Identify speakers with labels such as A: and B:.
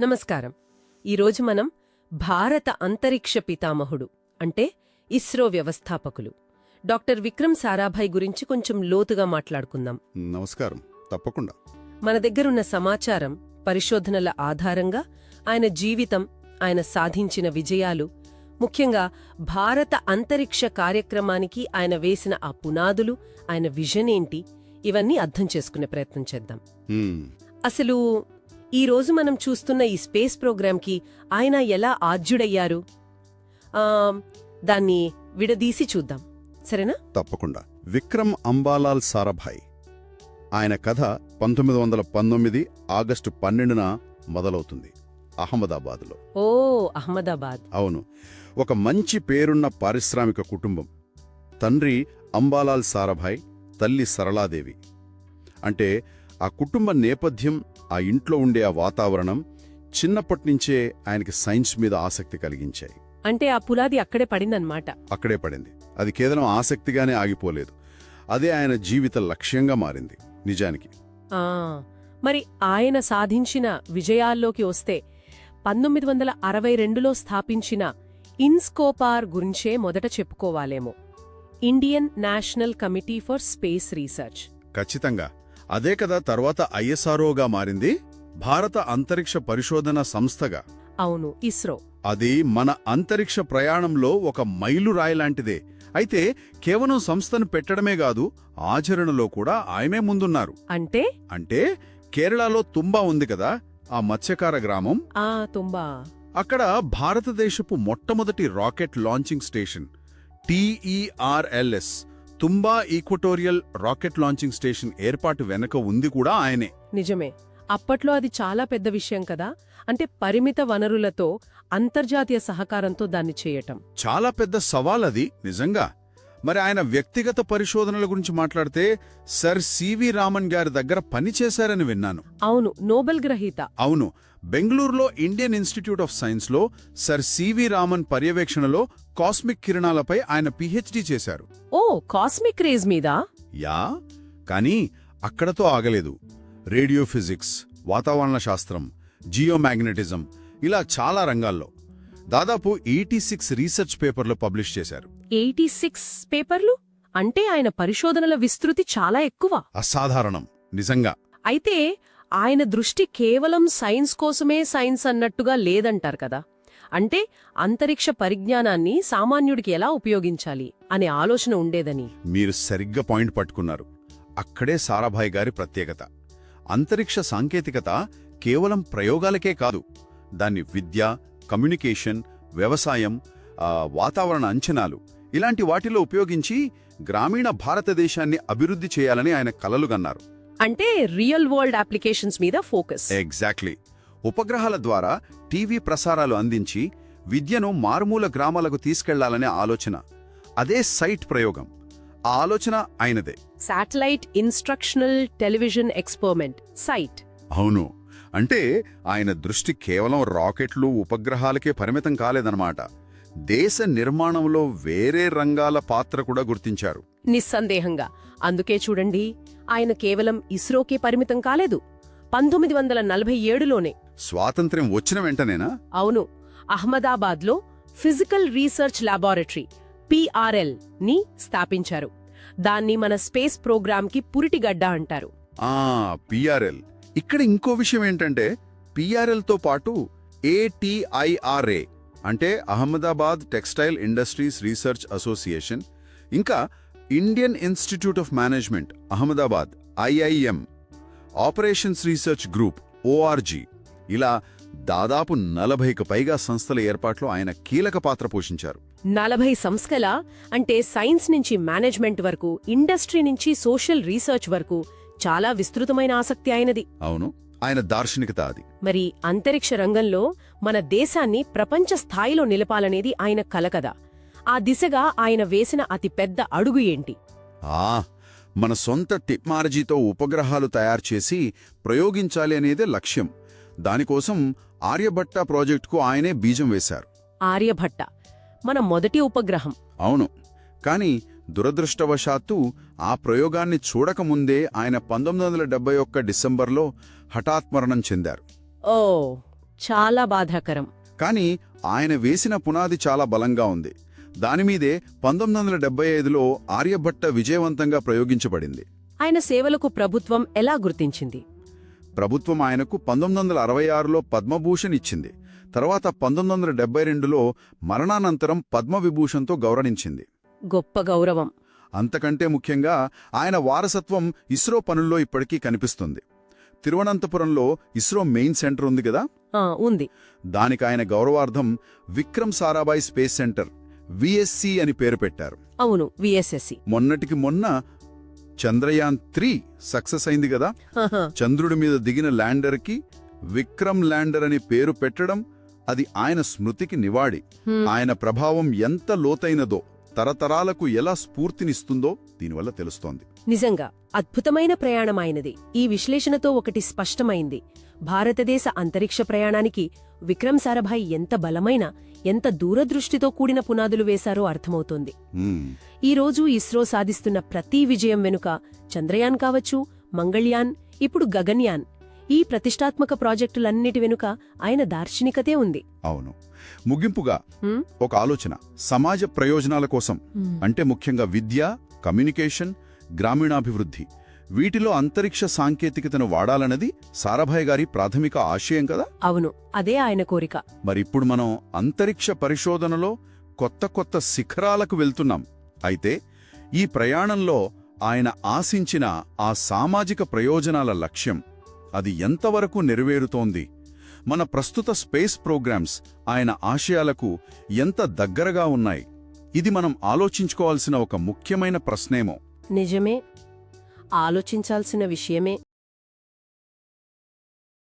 A: నమస్కారం. ఈరోజు మనం భారత అంతరిక్ష పితామహుడు అంటే ఇస్రో వ్యవస్థాపకులు. డాక్టర్ విక్రమ్ సారాభాయ్ గురించి కొంచెం లోతుగా మాట్లాడుకుందాం.
B: నమస్కారం. తప్పకుండా.
A: మన దగ్గరున్న సమాచారం పరిశోధనల ఆధారంగా ఆయన జీవితం ఆయన సాధించిన విజయాలు ముఖ్యంగా భారత అంతరిక్ష కార్యక్రమానికి ఆయన వేసిన ఆ పునాదులు ఆయన విజన్ ఏంటి ఇవన్నీ అర్థం చేసుకునే ప్రయత్నం చేద్దాం. అసలు ఈ రోజు మనం చూస్తున్న ఈ స్పేస్ ప్రోగ్రాంకి ఆయన ఎలా ఆద్యుడయ్యారు ఆ, దాన్ని విడదీసి చూద్దాం. సరేనా?
B: తప్పకుండా. విక్రమ్ అంబాలాల్ సారాభాయ్. ఆయన కథ పంతొమ్మిది వందల పంతొమ్మిది ఆగస్టు పన్నెండున మొదలవుతుంది అహ్మదాబాద్లో.
A: ఓ అహ్మదాబాద్.
B: అవును. ఒక మంచి పేరున్న పారిశ్రామిక కుటుంబం. తండ్రి అంబాలాల్ సారాభాయ్ తల్లి సరళాదేవి. అంటే ఆ కుటుంబ నేపథ్యం ఆ ఇంట్లో ఉండే ఆ వాతావరణం చిన్నప్పటినుంచే ఆయనకి సైన్స్ మీద ఆసక్తి కలిగించాయి.
A: అంటే ఆ పులాది అక్కడే పడిందన్నమాట.
B: అక్కడే పడింది. అది కేవలం ఆసక్తిగానే ఆగిపోలేదు. అదే ఆయన జీవిత లక్ష్యంగా మారింది నిజానికి.
A: ఆ మరి ఆయన సాధించిన విజయాల్లోకి వస్తే పంతొమ్మిది వందల అరవై రెండులో స్థాపించిన ఇన్స్కోపార్ గురించే మొదట చెప్పుకోవాలేమో. Indian National Committee for Space Research.
B: ఖచ్చితంగా. అదే కదా తర్వాత ఐఎస్ఆర్ఓగా మారింది భారత అంతరిక్ష పరిశోధన సంస్థగా.
A: అవును ఇస్రో.
B: అది మన అంతరిక్ష ప్రయాణంలో ఒక మైలురాయి లాంటిదే అయితే కేవలం సంస్థను పెట్టడమే కాదు ఆచరణలో కూడా ఆయనే ముందున్నారు.
A: అంటే?
B: అంటే కేరళలో తుంబా ఉంది కదా ఆ మత్స్యకార గ్రామం.
A: ఆ తుంబా.
B: అక్కడ భారతదేశపు మొట్టమొదటి rocket launching station TERLS. Thumba equatorial rocket launching station ఏర్పాటు వెనక ఉంది కూడా ఆయనే.
A: నిజమే. అప్పట్లో అది చాలా పెద్ద విషయం కదా. అంటే పరిమిత వనరులతో అంతర్జాతీయ సహకారంతో దాన్ని చేయటం.
B: చాలా పెద్ద సవాల్ అది నిజంగా. మరి ఆయన వ్యక్తిగత పరిశోధనల గురించి మాట్లాడితే సర్ సివి రామన్ గారి దగ్గర పనిచేశారని విన్నాను.
A: అవును నోబెల్ గ్రహీత.
B: అవును బెంగళూరులో ఇండియన్ ఇన్స్టిట్యూట్ ఆఫ్ సైన్స్లో సర్ సివి రామన్ పర్యవేక్షణలో కాస్మిక్ కిరణాలపై ఆయన పిహెచ్డి చేశారు.
A: ఓ కాస్మిక్ రేజ్ మీద?
B: యా కానీ అక్కడతో ఆగలేదు. రేడియో ఫిజిక్స్ వాతావరణ శాస్త్రం జియోమాగ్నెటిజం ఇలా చాలా రంగాల్లో. దాదాపు ఎయిటీ సిక్స్ రీసెర్చ్ పేపర్లు పబ్లిష్ చేశారు.
A: ఎయిటీ సిక్స్ పేపర్లు? అంటే ఆయన పరిశోధనల విస్తృతి చాలా ఎక్కువ.
B: అసాధారణం. నిజంగా.
A: అయితే ఆయన దృష్టి కేవలం సైన్స్ కోసమే సైన్స్ అన్నట్టుగా లేదంటారు కదా. అంటే అంతరిక్ష పరిజ్ఞానాన్ని సామాన్యుడికి ఎలా ఉపయోగించాలి అనే ఆలోచన ఉండేదని.
B: మీరు సరిగ్గా పాయింట్ పట్టుకున్నారు. అక్కడే సారాభాయ్ గారి ప్రత్యేకత. అంతరిక్ష సాంకేతికత కేవలం ప్రయోగాలకే కాదు. దాన్ని విద్య కమ్యూనికేషన్ వ్యవసాయం వాతావరణ అంచనాలు ఇలాంటి వాటిలో ఉపయోగించి గ్రామీణ భారతదేశాన్ని అభివృద్ధి చేయాలని ఆయన కలలుగన్నారు
A: అంటే రియల్ వరల్డ్ అప్లికేషన్స్ మీద ఫోకస్.
B: ఎగ్జాక్ట్లీ. ఉపగ్రహాల ద్వారా టీవీ ప్రసారాలు అందించి విద్యను మారుమూల గ్రామాలకు తీసుకెళ్ళాలనే ఆలోచన. అదే సైట్ ప్రయోగం. ఆ ఆలోచన ఆయనదే.
A: Satellite instructional television experiment SITE.
B: అవును. అంటే ఆయన దృష్టి కేవలం రాకెట్లు ఉపగ్రహాలకే పరిమితం కాలేదన్నమాట. దేశ నిర్మాణంలో వేరే రంగాల పాత్ర కూడా గుర్తించారు.
A: నిస్సందేహంగా. అందుకే చూడండి ఆయన కేవలం ఇస్రోకే పరిమితం కాలేదు. పంతొమ్మిది వందల నలభై ఏడులోనే.
B: స్వాతంత్ర్యం వచ్చిన వెంటనేనా?
A: అవును. అహ్మదాబాద్లో ఫిజికల్ రీసెర్చ్ లాబొరేటరీ పిఆర్ఎల్ని స్థాపించారు. దాన్ని మన స్పేస్ ప్రోగ్రాంకి పురిటిగడ్డ అంటారు.
B: ఆ పిఆర్ఎల్ ఇక్కడ ఇంకో విషయం ఏంటంటే PRL తో పాటు ఏటీఐఆర్ఏ అంటే Ahmedabad textile industries research association ఇంకా Indian institute of management Ahmedabad IIM operations research group ORG ఇలా దాదాపు నలభైకి పైగా సంస్థల ఏర్పాట్లో ఆయన కీలక పాత్ర పోషించారు.
A: నలభై సంస్థల అంటే సైన్స్ నుంచి మేనేజ్మెంట్ వరకు ఇండస్ట్రీ నుంచి సోషల్ రీసెర్చ్ వరకు చాలా విస్తృతమైన ఆసక్తి ఆయనది.
B: అవును. ఆయన దార్శనికత అది.
A: మరి అంతరిక్ష రంగంలో మన దేశాన్ని ప్రపంచ స్థాయిలో నిలపాలనేది ఆయన కల కదా ఆ దిశగా ఆయన వేసిన అతి పెద్ద అడుగు ఏంటి?
B: ఆ మన సొంత టెక్నాలజీతో ఉపగ్రహాలు తయారు చేసి ప్రయోగించాలి అనేదే లక్ష్యం. దానికోసం ఆర్యభట్ట ప్రాజెక్టుకు ఆయనే బీజం వేశారు.
A: ఆర్యభట్ట మన మొదటి ఉపగ్రహం.
B: అవును కాని దురదృష్టవశాత్తు ఆ ప్రయోగాన్ని చూడకముందే ఆయన పంతొమ్మిది వందల డెబ్బై ఒక్క డిసెంబర్లో హఠాత్మరణం చెందారు.
A: ఓ చాలా బాధాకరం.
B: కానీ ఆయన వేసిన పునాది చాలా బలంగా ఉంది. దానిమీదే పంతొమ్మిది వందల డెబ్బై ఐదులో ఆర్యభట్ట విజయవంతంగా ప్రయోగించబడింది.
A: ఆయన సేవలకు ప్రభుత్వం ఎలా గుర్తించింది?
B: ప్రభుత్వం ఆయనకు పంతొమ్మిది వందల అరవై ఆరులో పద్మభూషణ్ ఇచ్చింది. తర్వాత పంతొమ్మిది వందల డెబ్బై రెండులో మరణానంతరం పద్మవిభూషణ్తో గౌరవించింది.
A: గొప్ప గౌరవం.
B: అంతకంటే ముఖ్యంగా ఆయన వారసత్వం ఇస్రో పనుల్లో ఇప్పటికీ కనిపిస్తుంది. తిరువనంతపురంలో ఇస్రో మెయిన్ సెంటర్ ఉంది కదా?
A: ఉంది.
B: దానికి ఆయన గౌరవార్థం Vikram Sarabhai space centre VSSC అని పేరు పెట్టారు.
A: అవును విఎస్ఎస్సి
B: మొన్నటికి మొన్న చంద్రయాన్ త్రీ సక్సెస్ అయింది కదా? చంద్రుడి మీద దిగిన ల్యాండర్కి విక్రమ్ ల్యాండర్ అని పేరు పెట్టడం అది ఆయన స్మృతికి నివాడి. ఆయన ప్రభావం ఎంత లోతైనదో తరతరాలకు ఎలా స్ఫూర్తినిస్తుందో దీనివల్ల తెలుస్తోంది.
A: నిజంగా అద్భుతమైన ప్రయాణం ఆయనది ఈ విశ్లేషణతో ఒకటి స్పష్టమైంది. భారతదేశ అంతరిక్ష ప్రయాణానికి విక్రమ్ సారాభాయ్ ఎంత బలమైన ఎంత దూరదృష్టితో కూడిన పునాదులు వేశారో అర్థమవుతోంది.
B: మ్మ్.
A: ఈ రోజు ఇస్రో సాధిస్తున్న ప్రతి విజయం వెనుక చంద్రయాన్ కావచ్చు మంగళ్యాన్ ఇప్పుడు గగన్యాన్. ఈ ప్రతిష్టాత్మక ప్రాజెక్టులన్నిటి వెనుక ఆయన దార్శనికతే ఉంది.
B: అవును. ముగింపుగా? ఒక ఆలోచన. సమాజ ప్రయోజనాల కోసం. అంటే ముఖ్యంగా విద్య కమ్యూనికేషన్ గ్రామీణాభివృద్ధి. వీటిలో అంతరిక్ష సాంకేతికతను వాడాలన్నది సారాభాయ్ గారి ప్రాథమిక ఆశయం కదా?
A: అవును. అదే ఆయన కోరిక.
B: మరిప్పుడు మనం అంతరిక్ష పరిశోధనలో కొత్త కొత్త శిఖరాలకు వెళ్తున్నాం. అయితే ఈ ప్రయాణంలో ఆయన ఆశించిన ఆ సామాజిక ప్రయోజనాల లక్ష్యం అది ఎంతవరకు నెరవేరుతోంది? మన ప్రస్తుత స్పేస్ ప్రోగ్రామ్స్ ఆయన ఆశయాలకు ఎంత దగ్గరగా ఉన్నాయి? ఇది మనం ఆలోచించుకోవాల్సిన ఒక ముఖ్యమైన ప్రశ్నేమో.
A: నిజమే. ఆలోచించాల్సిన విషయమే.